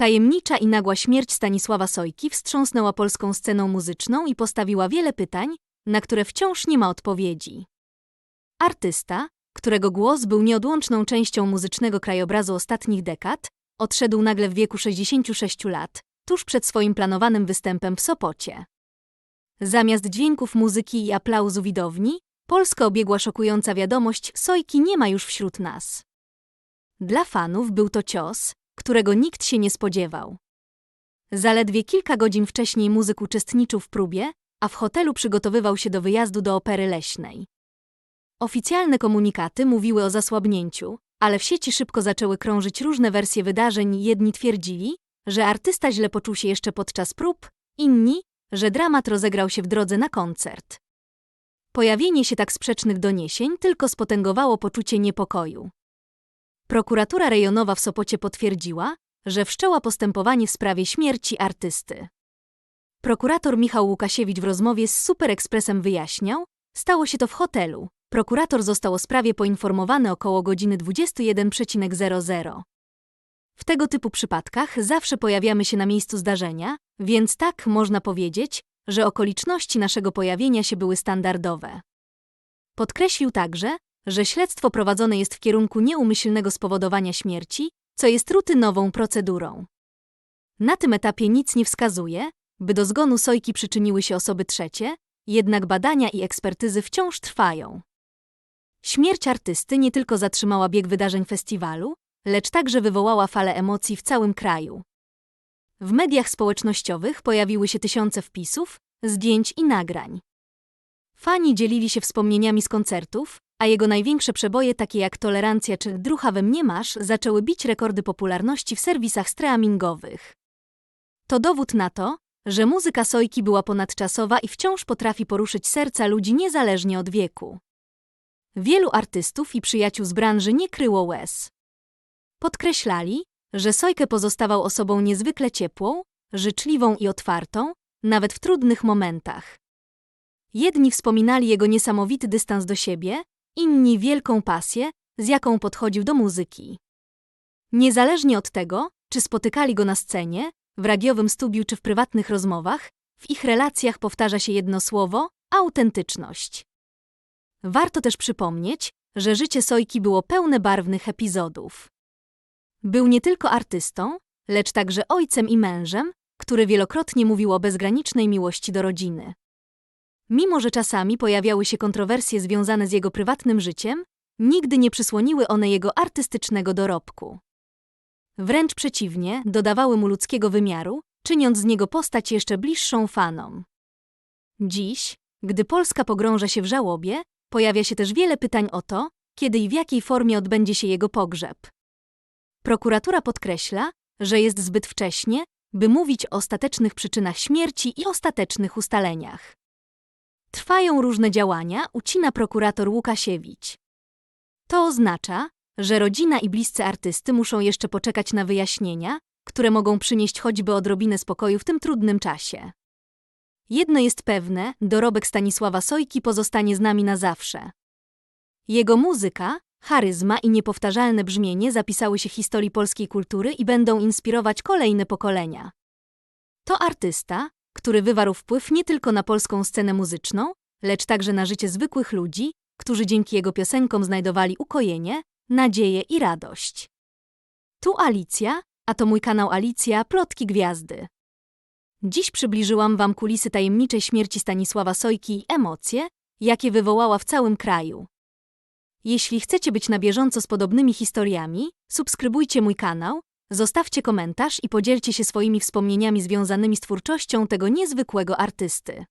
Tajemnicza i nagła śmierć Stanisława Sojki wstrząsnęła polską sceną muzyczną i postawiła wiele pytań, na które wciąż nie ma odpowiedzi. Artysta, którego głos był nieodłączną częścią muzycznego krajobrazu ostatnich dekad, odszedł nagle w wieku 66 lat, tuż przed swoim planowanym występem w Sopocie. Zamiast dźwięków muzyki i aplauzu widowni, Polskę obiegła szokująca wiadomość, Sojki nie ma już wśród nas. Dla fanów był to cios, którego nikt się nie spodziewał. Zaledwie kilka godzin wcześniej muzyk uczestniczył w próbie, a w hotelu przygotowywał się do wyjazdu do opery leśnej. Oficjalne komunikaty mówiły o zasłabnięciu, ale w sieci szybko zaczęły krążyć różne wersje wydarzeń. Jedni twierdzili, że artysta źle poczuł się jeszcze podczas prób, inni, że dramat rozegrał się w drodze na koncert. Pojawienie się tak sprzecznych doniesień tylko spotęgowało poczucie niepokoju. Prokuratura rejonowa w Sopocie potwierdziła, że wszczęła postępowanie w sprawie śmierci artysty. Prokurator Michał Łukasiewicz w rozmowie z Super Expressem wyjaśniał, stało się to w hotelu. Prokurator został o sprawie poinformowany około godziny 21.00. W tego typu przypadkach zawsze pojawiamy się na miejscu zdarzenia, więc tak można powiedzieć, że okoliczności naszego pojawienia się były standardowe. Podkreślił także, że śledztwo prowadzone jest w kierunku nieumyślnego spowodowania śmierci, co jest rutynową procedurą. Na tym etapie nic nie wskazuje, by do zgonu Sojki przyczyniły się osoby trzecie, jednak badania i ekspertyzy wciąż trwają. Śmierć artysty nie tylko zatrzymała bieg wydarzeń festiwalu, lecz także wywołała falę emocji w całym kraju. W mediach społecznościowych pojawiły się tysiące wpisów, zdjęć i nagrań. Fani dzielili się wspomnieniami z koncertów, a jego największe przeboje takie jak Tolerancja czy Drucha we mnie masz zaczęły bić rekordy popularności w serwisach streamingowych. To dowód na to, że muzyka Sojki była ponadczasowa i wciąż potrafi poruszyć serca ludzi niezależnie od wieku. Wielu artystów i przyjaciół z branży nie kryło łez. Podkreślali, że Sojkę pozostawał osobą niezwykle ciepłą, życzliwą i otwartą, nawet w trudnych momentach. Jedni wspominali jego niesamowity dystans do siebie, inni wielką pasję, z jaką podchodził do muzyki. Niezależnie od tego, czy spotykali go na scenie, w radiowym studiu czy w prywatnych rozmowach, w ich relacjach powtarza się jedno słowo autentyczność. Warto też przypomnieć, że życie Sojki było pełne barwnych epizodów. Był nie tylko artystą, lecz także ojcem i mężem, który wielokrotnie mówił o bezgranicznej miłości do rodziny. Mimo, że czasami pojawiały się kontrowersje związane z jego prywatnym życiem, nigdy nie przysłoniły one jego artystycznego dorobku. Wręcz przeciwnie, dodawały mu ludzkiego wymiaru, czyniąc z niego postać jeszcze bliższą fanom. Dziś, gdy Polska pogrąża się w żałobie, pojawia się też wiele pytań o to, kiedy i w jakiej formie odbędzie się jego pogrzeb. Prokuratura podkreśla, że jest zbyt wcześnie, by mówić o ostatecznych przyczynach śmierci i ostatecznych ustaleniach. Trwają różne działania, ucina prokurator Łukasiewicz. To oznacza, że rodzina i bliscy artysty muszą jeszcze poczekać na wyjaśnienia, które mogą przynieść choćby odrobinę spokoju w tym trudnym czasie. Jedno jest pewne, dorobek Stanisława Sojki pozostanie z nami na zawsze. Jego muzyka, charyzma i niepowtarzalne brzmienie zapisały się historii polskiej kultury i będą inspirować kolejne pokolenia. To artysta, który wywarł wpływ nie tylko na polską scenę muzyczną, lecz także na życie zwykłych ludzi, którzy dzięki jego piosenkom znajdowali ukojenie, nadzieję i radość. Tu Alicja, a to mój kanał Alicja Plotki Gwiazdy. Dziś przybliżyłam Wam kulisy tajemniczej śmierci Stanisława Sojki i emocje, jakie wywołała w całym kraju. Jeśli chcecie być na bieżąco z podobnymi historiami, subskrybujcie mój kanał, zostawcie komentarz i podzielcie się swoimi wspomnieniami związanymi z twórczością tego niezwykłego artysty.